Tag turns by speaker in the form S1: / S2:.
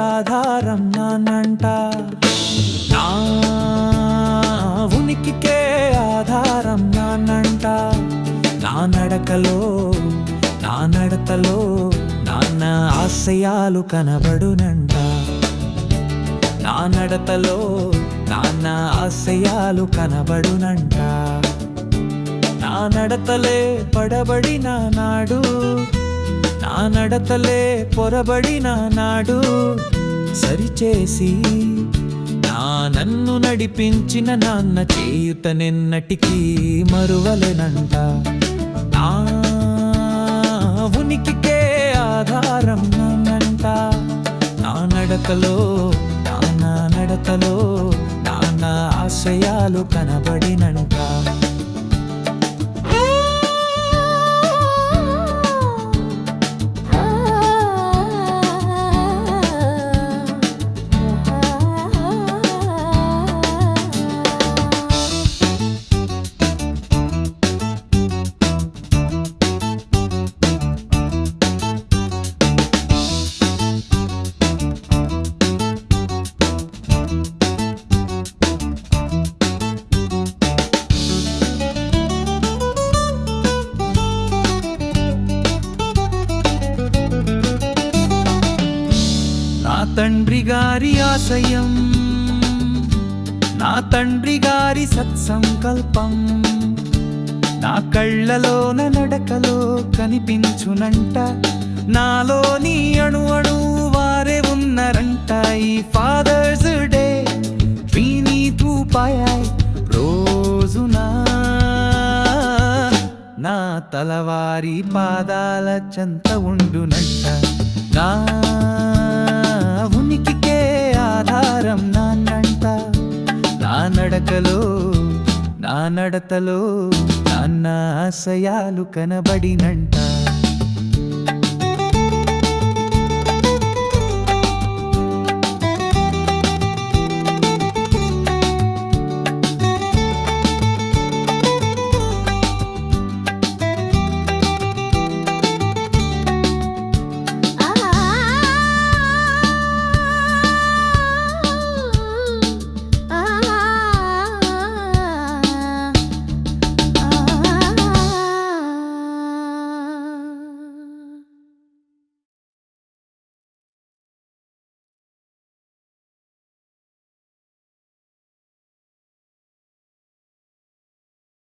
S1: ఆధారం నానంట. నా ఉనికికే ఆధారం నానంట. నా నడకలో నా నడతలో నాన్న ఆశయాలు కనబడునంట. నా నడతలో నాన్న ఆశయాలు కనబడునంట. నా నడతలే పడబడిన నాడు నా నడతలే పొరబడిన నాడు సరిచేసి నా నన్ను నడిపించిన నాన్న చేయుత నిన్నటికీ మరువలెనంట. నా ఉనికికే ఆధారం నాన్నంట నా నడకలో నాన్న నడతలో నాన్న ఆశయాలు కనబడినంట. తండ్రి గారి ఆశయం నా తండ్రి గారి సత్సంకల్పం. నా కళ్ళలోన నడకలో కనిపించునంట నాలోని అణు అణు వారే ఉన్నరంట. ఈ ఫాదర్స్ డే వీనీ తూపాయాయ్ రోజునా నా తలవారి పాదాల చెంత ఉండునంట. నా నడకలో నా నడతలో నాన్న ఆశయాలు కనబడినంటా.